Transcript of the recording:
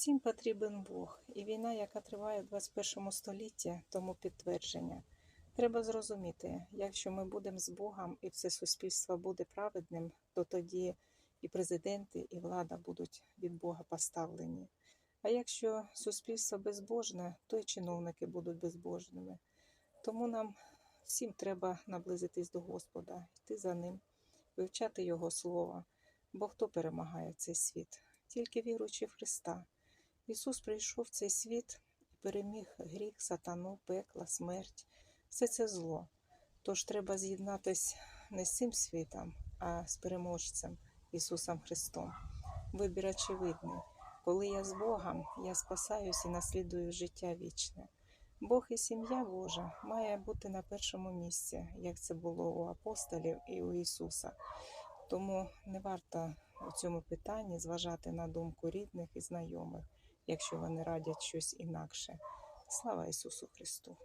Всім потрібен Бог, і війна, яка триває в 21 столітті, тому підтвердження. Треба зрозуміти, якщо ми будемо з Богом і все суспільство буде праведним, то тоді і президенти, і влада будуть від Бога поставлені. А якщо суспільство безбожне, то й чиновники будуть безбожними. Тому нам всім треба наблизитись до Господа, йти за ним, вивчати Його Слово. Бо хто перемагає цей світ? Тільки віруючи в Христа. Ісус прийшов в цей світ і переміг гріх, сатану, пекла, смерть, все це зло. Тож треба з'єднатись не з цим світом, а з переможцем Ісусом Христом. Вибір очевидний. Коли я з Богом, я спасаюсь і наслідую життя вічне. Бог і сім'я Божа має бути на першому місці, як це було у апостолів і у Ісуса. Тому не варто у цьому питанні зважати на думку рідних і знайомих, якщо вони радять щось інакше. Слава Ісусу Христу!